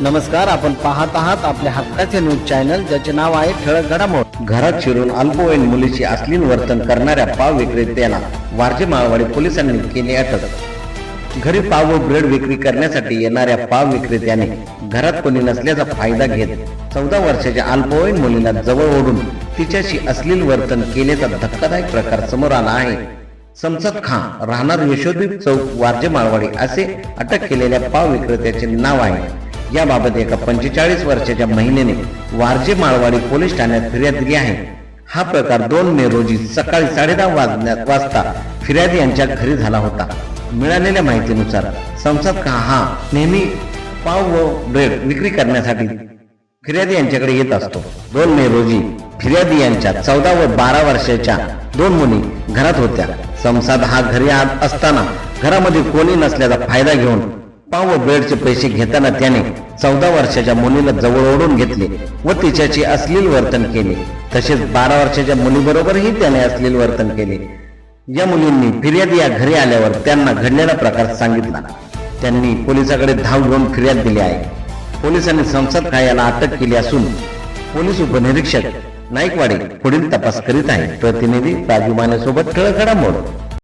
नमस्कार आपण पाहत आहात आपल्या हक्काचे न्यूज चॅनल ज्याचे नाव आहे ठळक घडामोड. घरात शिरून अल्पवयीन मुलीची अश्लील वर्तन करणाऱ्या पाव विक्रेत्याला वारजे माळवाडी पोलिसांनी केली अटक. घरी पाव व ब्रेड विक्री करण्यासाठी येणाऱ्या पाव विक्रेत्याने घरात कोणी नसल्याचा फायदा घेत चौदा वर्षाच्या अल्पवयीन मुलीला जवळ ओढून तिच्याशी अश्लील वर्तन केल्याचा धक्कादायक प्रकार समोर आला आहे. समसद खान राहणार यशोदीप चौक वारजे माळवाडी असे अटक केलेल्या पाव विक्रेत्याचे नाव आहे. याबाबत एका पंचेचाळीस वर्षाच्या महिलेने वारजे माळवाडी पोलीस ठाण्यात फिर्याद दिली आहे. हा प्रकार दोन मे रोजी सकाळी साडेदहा वाजण्यात वाजता फिर्यादी यांच्या घरी झाला होता. मिळालेल्या माहितीनुसार संसद का हा नेहमी पाव व ब्रेड विक्री करण्यासाठी फिर्यादी यांच्याकडे येत असतो. दोन मे रोजी फिर्यादी यांच्या चौदा व बारा वर्षाच्या दोन मुली घरात होत्या. संसाद हा घरी आत असताना घरामध्ये कोणी नसल्याचा फायदा घेऊन पाव बेडचे पैसे घेताना त्याने चौदा वर्षाच्या मुलीला जवळ ओढून घेतले व तिच्याशी अश्लील वर्तन केले. तसेच बारा वर्षाच्या मुलीबरोबरही त्याने अश्लील वर्तन केले. या मुलींनी फिर्याद या घरी आल्यावर त्यांना घडलेला प्रकार सांगितला. त्यांनी पोलिसाकडे धाव घेऊन फिर्याद दिली आहे. पोलिसांनी संसद खायाला अटक केली असून पोलीस उपनिरीक्षक नाईकवाडे पुढील तपास करीत आहे प्रतिनिधी राजू माने सोबत ठळक घडामोड